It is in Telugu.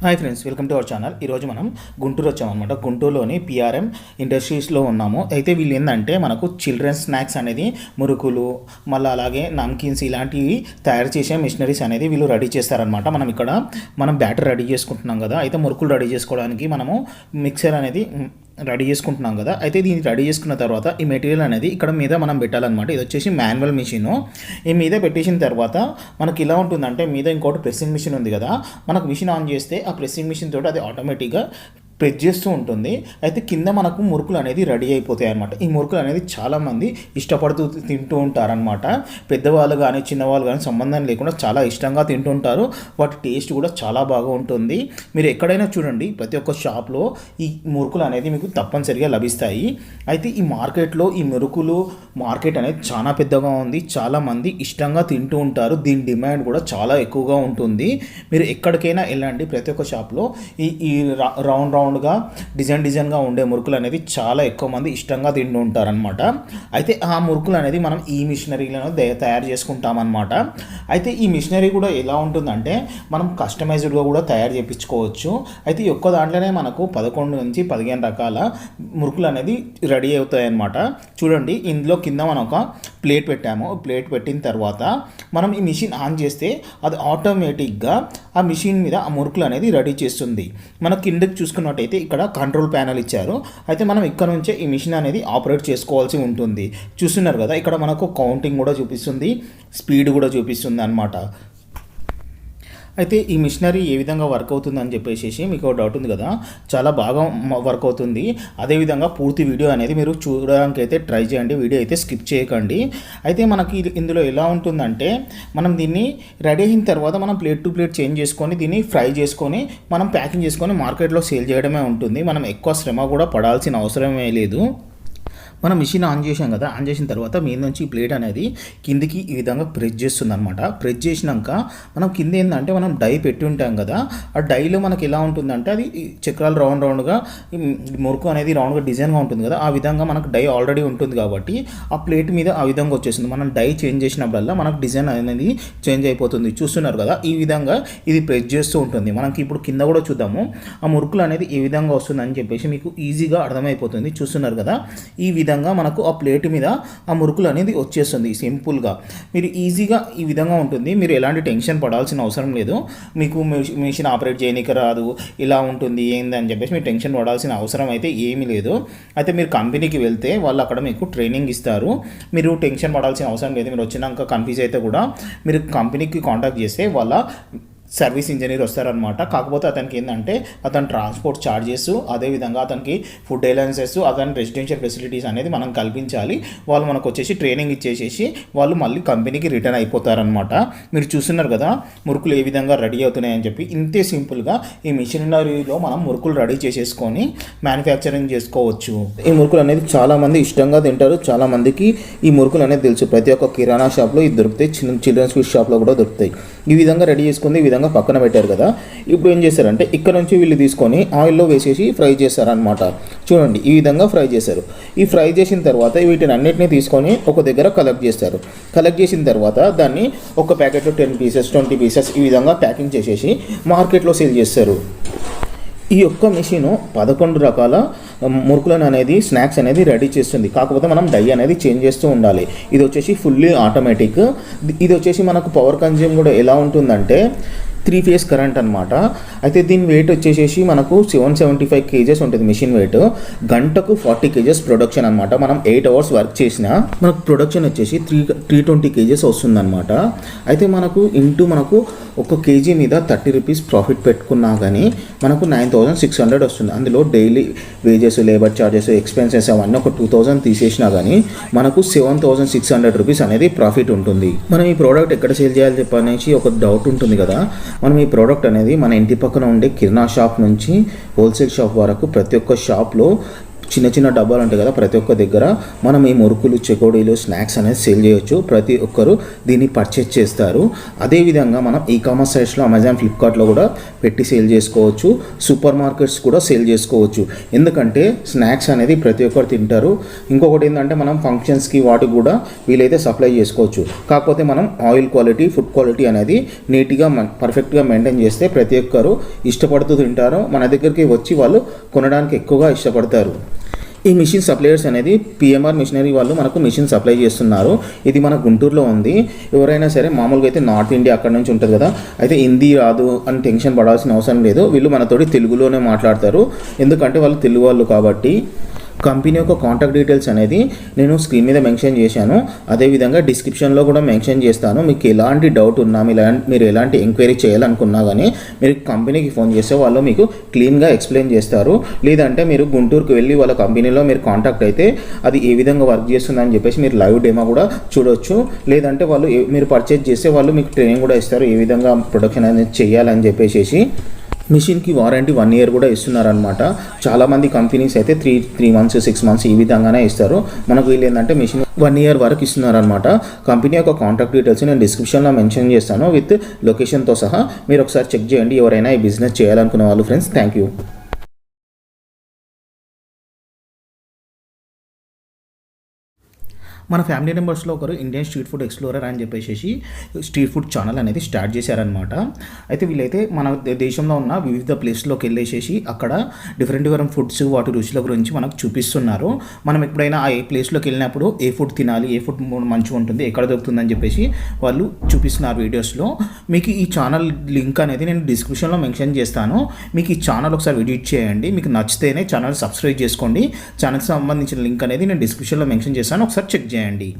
Hi friends welcome to our channel ఈరోజు మనం గుంటూరు వచ్చామన్నమాట గుంటూరులోని పిఆర్ఎం ఇండస్ట్రీస్లో ఉన్నాము. అయితే వీళ్ళు ఏంటంటే మనకు చిల్డ్రన్స్ స్నాక్స్ అనేది మురుకులు మళ్ళీ అలాగే నమ్కిన్స్ ఇలాంటివి తయారు చేసే మిషనరీస్ అనేది వీళ్ళు రెడీ చేస్తారనమాట మనం ఇక్కడ మనం బ్యాటర్ రెడీ చేసుకుంటున్నాం కదా. అయితే మురుకులు రెడీ చేసుకోవడానికి మనము మిక్సర్ అనేది రెడీ చేసుకుంటున్నాం కదా. అయితే దీన్ని రెడీ చేసుకున్న తర్వాత ఈ మెటీరియల్ అనేది ఇక్కడ మీద మనం పెట్టాలన్నమాట. ఇది వచ్చేసి మాన్యువల్ మిషన్. ఈ మీద పెట్టేసిన తర్వాత మనకి ఇలా ఉంటుందంటే మీద ఇంకోటి ప్రెస్సింగ్ మిషన్ ఉంది కదా. మనకు మిషన్ ఆన్ చేస్తే ఆ ప్రెస్సింగ్ మిషన్ తోటి అది ఆటోమేటిక్గా ప్రెస్ చేస్తూ ఉంటుంది. అయితే కింద మనకు మురుకులు అనేది రెడీ అయిపోతాయి అనమాట ఈ మురుకులు అనేది చాలామంది ఇష్టపడుతూ తింటూ ఉంటారనమాట పెద్దవాళ్ళు కానీ చిన్నవాళ్ళు కానీ సంబంధం లేకుండా చాలా ఇష్టంగా తింటూ ఉంటారు. వాటి టేస్ట్ కూడా చాలా బాగా ఉంటుంది. మీరు ఎక్కడైనా చూడండి ప్రతి ఒక్క షాప్లో ఈ మురుకులు అనేది మీకు తప్పనిసరిగా లభిస్తాయి. అయితే ఈ మార్కెట్లో ఈ మురుకులు మార్కెట్ అనేది చాలా పెద్దగా ఉంది. చాలామంది ఇష్టంగా తింటూ ఉంటారు. దీని డిమాండ్ కూడా చాలా ఎక్కువగా ఉంటుంది. మీరు ఎక్కడికైనా వెళ్ళండి ప్రతి ఒక్క షాప్లో. ఈ ఈ రౌండ్ రౌండ్ రౌండ్గా డిజైన్ డిజైన్గా ఉండే మురుకులు అనేది చాలా ఎక్కువ మంది ఇష్టంగా తింటూ ఉంటారనమాట అయితే ఆ మురుకులు అనేది మనం ఈ మిషనరీలను తయారు చేసుకుంటామన్నమాట. అయితే ఈ మిషనరీ కూడా ఎలా ఉంటుందంటే మనం కస్టమైజ్డ్గా కూడా తయారు చేయించుకోవచ్చు అయితే ఒక్క దాంట్లోనే మనకు పదకొండు నుంచి పదిహేను రకాల మురుకులు అనేది రెడీ అవుతాయి అన్నమాట చూడండి ఇందులో కింద మనం ఒక ప్లేట్ పెట్టాము. ప్లేట్ పెట్టిన తర్వాత మనం ఈ మిషన్ ఆన్ చేస్తే అది ఆటోమేటిక్గా ఆ మిషన్ మీద ఆ మురుకులు అనేది రెడీ చేస్తుంది. మన కిందకి చూసుకున్నట్టయితే ఇక్కడ కంట్రోల్ ప్యానల్ ఇచ్చారు. అయితే మనం ఇక్కడ నుంచే ఈ మిషన్ అనేది ఆపరేట్ చేసుకోవాల్సి ఉంటుంది. చూస్తున్నారు కదా ఇక్కడ మనకు కౌంటింగ్ కూడా చూపిస్తుంది స్పీడ్ కూడా చూపిస్తుంది అనమాట అయితే ఈ మిషనరీ ఏ విధంగా వర్క్ అవుతుంది అని చెప్పేసి మీకు ఒక డౌట్ ఉంది కదా. చాలా బాగా వర్క్ అవుతుంది. అదేవిధంగా పూర్తి వీడియో అనేది మీరు చూడడానికి అయితే ట్రై చేయండి. వీడియో అయితే స్కిప్ చేయకండి. అయితే మనకి ఇందులో ఎలా ఉంటుందంటే మనం దీన్ని రెడీ అయిన తర్వాత మనం ప్లేట్ టు ప్లేట్ చేంజ్ చేసుకొని దీన్ని ఫ్రై చేసుకొని మనం ప్యాకింగ్ చేసుకొని మార్కెట్లో సేల్ చేయడమే ఉంటుంది. మనం ఎక్కువ శ్రమ కూడా పడాల్సిన అవసరమే లేదు. మనం మిషన్ ఆన్ చేసాం కదా ఆన్ చేసిన తర్వాత మీద నుంచి ఈ ప్లేట్ అనేది కిందికి ఈ విధంగా ప్రెస్ చేస్తుంది అనమాట ప్రెస్ చేసినాక మనం కింద ఏంటంటే మనం డై పెట్టి ఉంటాం కదా ఆ డైలో మనకి ఎలా ఉంటుందంటే అది చక్రాలు రౌండ్ రౌండ్గా మురుకు అనేది రౌండ్గా డిజైన్గా ఉంటుంది కదా ఆ విధంగా మనకు డై ఆల్రెడీ ఉంటుంది కాబట్టి ఆ ప్లేట్ మీద ఆ విధంగా వచ్చేసింది మనం డై చేంజ్ చేసినప్పుడల్లా మనకు డిజైన్ అనేది చేంజ్ అయిపోతుంది. చూస్తున్నారు కదా ఈ విధంగా ఇది ప్రెస్ చేస్తూ ఉంటుంది. మనకి ఇప్పుడు కింద కూడా చూద్దాము. ఆ మురుకులు అనేది ఈ విధంగా వస్తుందని చెప్పేసి మీకు ఈజీగా అర్థమైపోతుంది. చూస్తున్నారు కదా ఈ విధంగా మనకు ఆ ప్లేట్ మీద ఆ మురుకులు అనేది వచ్చేస్తుంది సింపుల్గా మీరు ఈజీగా ఈ విధంగా ఉంటుంది. మీరు ఎలాంటి టెన్షన్ పడాల్సిన అవసరం లేదు. మీకు మెషి- మెషిన్ ఆపరేట్ చేయనీకి రాదు ఇలా ఉంటుంది ఏంది అని చెప్పేసి మీరు టెన్షన్ పడాల్సిన అవసరం అయితే ఏమీ లేదు. అయితే మీరు కంపెనీకి వెళ్తే వాళ్ళు అక్కడ మీకు ట్రైనింగ్ ఇస్తారు. మీరు టెన్షన్ పడాల్సిన అవసరం లేదు. మీరు వచ్చినాక కన్ఫ్యూజ్ అయితే కూడా మీరు కంపెనీకి కాంటాక్ట్ చేస్తే వాళ్ళ సర్వీస్ ఇంజనీర్ వస్తారనమాట కాకపోతే అతనికి ఏంటంటే అతని ట్రాన్స్పోర్ట్ ఛార్జెస్ అదేవిధంగా అతనికి ఫుడ్ అలయన్సెస్ అతని రెసిడెన్షియల్ ఫెసిలిటీస్ అనేది మనం కల్పించాలి. వాళ్ళు మనకు వచ్చేసి ట్రైనింగ్ ఇచ్చేసేసి వాళ్ళు మళ్ళీ కంపెనీకి రిటర్న్ అయిపోతారనమాట మీరు చూస్తున్నారు కదా మురుకులు ఏ విధంగా రెడీ అవుతున్నాయని చెప్పి. ఇంతే సింపుల్గా ఈ మిషనరీలో మనం మురుకులు రెడీ చేసేసుకొని మ్యానుఫ్యాక్చరింగ్ చేసుకోవచ్చు. ఈ మురుకులు అనేది చాలామంది ఇష్టంగా తింటారు. చాలా మందికి ఈ మురుకులు అనేది తెలుసు. ప్రతి ఒక్క కిరాణా షాప్లో ఇది దొరుకుతాయి. చిన్న చిల్డ్రన్స్ ఫుడ్ షాప్లో కూడా దొరుకుతాయి. ఈ విధంగా రెడీ చేసుకుంది ఈ విధంగా పక్కన పెట్టారు కదా. ఇప్పుడు ఏం చేశారంటే ఇక్కడ నుంచి వీళ్ళు తీసుకొని ఆయిల్లో వేసేసి ఫ్రై చేశారనమాట చూడండి ఈ విధంగా ఫ్రై చేశారు. ఈ ఫ్రై చేసిన తర్వాత వీటిని అన్నిటిని తీసుకొని ఒక దగ్గర కలెక్ట్ చేస్తారు కలెక్ట్ చేసిన తర్వాత దాన్ని ఒక ప్యాకెట్లో టెన్ పీసెస్ ట్వంటీ పీసెస్ ఈ విధంగా ప్యాకింగ్ చేసేసి మార్కెట్లో సేల్ చేస్తారు. ఈ యొక్క మిషన్ పదకొండు రకాల మురుకులను అనేది స్నాక్స్ అనేది రెడీ చేస్తుంది. కాకపోతే మనం డై అనేది చేంజ్ చేస్తూ ఉండాలి. ఇది వచ్చేసి ఫుల్లీ ఆటోమేటిక్ ఇది వచ్చేసి మనకు పవర్ కన్జ్యూమ్ కూడా ఎలా ఉంటుందంటే త్రీ ఫేస్ కరెంట్ అనమాట అయితే దీని వెయిట్ వచ్చేసేసి మనకు సెవెన్ సెవెంటీ ఫైవ్ కేజెస్ ఉంటుంది మిషన్ వెయిట్ గంటకు ఫార్టీ కేజెస్ ప్రొడక్షన్ అనమాట మనం ఎయిట్ అవర్స్ వర్క్ చేసినా మనకు ప్రొడక్షన్ వచ్చేసి త్రీ త్రీ ట్వంటీ కేజెస్ వస్తుందన్నమాట. అయితే మనకు ఇంటూ మనకు ఒక కేజీ మీద థర్టీ రూపీస్ ప్రాఫిట్ పెట్టుకున్నా కానీ మనకు నైన్ థౌజండ్ సిక్స్ హండ్రెడ్ వస్తుంది. అందులో daily wages labour charges expenses అవన్నీ ఒక టూ థౌజండ్ తీసేసినా కానీ మనకు seven thousand six hundred rupees అనేది ప్రాఫిట్ ఉంటుంది. మనం ఈ ప్రోడక్ట్ ఎక్కడ సేల్ చేయాలి చెప్పనేసి ఒక డౌట్ ఉంటుంది కదా. మనం ఈ ప్రోడక్ట్ అనేది మన ఇంటి పక్కన ఉండే కిరాణా షాప్ నుంచి హోల్సేల్ షాప్ వరకు ప్రతి ఒక్క షాప్లో చిన్న చిన్న డబ్బాలు ఉంటాయి కదా ప్రతి ఒక్క దగ్గర మనం ఈ మురుకులు చెకోడీలు స్నాక్స్ అనేది సేల్ చేయొచ్చు. ప్రతి ఒక్కరు దీన్ని పర్చేస్ చేస్తారు. అదేవిధంగా మనం ఈ కామర్స్ సైట్స్లో అమెజాన్ ఫ్లిప్కార్ట్లో కూడా పెట్టి సేల్ చేసుకోవచ్చు. సూపర్ మార్కెట్స్ కూడా సేల్ చేసుకోవచ్చు. ఎందుకంటే స్నాక్స్ అనేది ప్రతి ఒక్కరు తింటారు. ఇంకొకటి ఏంటంటే మనం ఫంక్షన్స్కి వాటికి కూడా వీలైతే సప్లై చేసుకోవచ్చు. కాకపోతే మనం ఆయిల్ క్వాలిటీ ఫుడ్ క్వాలిటీ అనేది నీట్గా పర్ఫెక్ట్గా మెయింటైన్ చేస్తే ప్రతి ఒక్కరు ఇష్టపడుతూ తింటారు. మన దగ్గరికి వచ్చి వాళ్ళు కొనడానికి ఎక్కువగా ఇష్టపడతారు. ఈ మిషన్ సప్లయర్స్ అనేది పిఎంఆర్ మిషనరీ వాళ్ళు మనకు మిషన్ సప్లై చేస్తున్నారు. ఇది మన గుంటూరులో ఉంది. ఎవరైనా సరే మామూలుగా అయితే నార్త్ ఇండియా అక్కడ నుంచి ఉంటుంది కదా. అయితే హిందీ రాదు అని టెన్షన్ పడాల్సిన అవసరం లేదు. వీళ్ళు మనతోటి తెలుగులోనే మాట్లాడతారు. ఎందుకంటే వాళ్ళు తెలుగు వాళ్ళు కాబట్టి. కంపెనీ యొక్క కాంటాక్ట్ డీటెయిల్స్ అనేది నేను స్క్రీన్ మీద మెన్షన్ చేశాను. అదేవిధంగా డిస్క్రిప్షన్లో కూడా మెన్షన్ చేస్తాను. మీకు ఎలాంటి డౌట్ ఉన్నా మీరు ఎలాంటి మీరు ఎలాంటి ఎంక్వైరీ చేయాలనుకున్నా కానీ మీరు కంపెనీకి ఫోన్ చేస్తే వాళ్ళు మీకు క్లీన్గా ఎక్స్ప్లెయిన్ చేస్తారు. లేదంటే మీరు గుంటూరుకు వెళ్ళి వాళ్ళ కంపెనీలో మీరు కాంటాక్ట్ అయితే అది ఏ విధంగా వర్క్ చేస్తుందని చెప్పేసి మీరు లైవ్ డేమా కూడా చూడొచ్చు. లేదంటే వాళ్ళు మీరు పర్చేజ్ చేస్తే వాళ్ళు మీకు ట్రైనింగ్ కూడా ఇస్తారు. ఏ విధంగా ప్రొడక్షన్ అనేది చేయాలని చెప్పేసి మిషన్కి వారంటీ వన్ ఇయర్ కూడా ఇస్తున్నారనమాట చాలామంది కంపెనీస్ అయితే three three months six months ఈ విధంగానే ఇస్తారు. మనకు వీళ్ళు ఏంటంటే మిషన్ వన్ ఇయర్ వరకు ఇస్తున్నారనమాట కంపెనీ యొక్క కాంటాక్ట్ డీటెయిల్స్ నేను డిస్క్రిప్షన్లో మెన్షన్ చేస్తాను విత్ లొకేషన్తో సహా. మీరు ఒకసారి చెక్ చేయండి ఎవరైనా ఈ బిజినెస్ చేయాలనుకునే వాళ్ళు ఫ్రెండ్స్. థ్యాంక్ యూ మన ఫ్యామిలీ మెంబర్స్లో ఒకరు ఇండియన్ స్ట్రీట్ ఫుడ్ ఎక్స్ప్లోరర్ అని చెప్పేసి స్ట్రీట్ ఫుడ్ ఛానల్ అనేది స్టార్ట్ చేశారనమాట అయితే వీళ్ళైతే మన దేశంలో ఉన్న వివిధ ప్లేస్లోకి వెళ్ళేసేసి అక్కడ డిఫరెంట్ డిఫరెంట్ ఫుడ్స్ వాటి రుచుల గురించి మనకు చూపిస్తున్నారు. మనం ఎప్పుడైనా ఆ ఏ ప్లేస్లోకి వెళ్ళినప్పుడు ఏ ఫుడ్ తినాలి ఏ ఫుడ్ మంచిగా ఉంటుంది ఎక్కడ దొరుకుతుందని చెప్పేసి వాళ్ళు చూపిస్తున్నారు వీడియోస్లో మీకు ఈ ఛానల్ లింక్ అనేది నేను డిస్క్రిప్షన్లో మెన్షన్ చేస్తాను. మీకు ఈ ఛానల్ ఒకసారి విజిట్ చేయండి. మీకు నచ్చితేనే ఛానల్ సబ్స్క్రైబ్ చేసుకోండి. ఛానల్కి సంబంధించిన లింక్ అనేది నేను డిస్క్రిప్షన్లో మెన్షన్ చేస్తాను. ఒకసారి చెక్ చేయండి. Jandy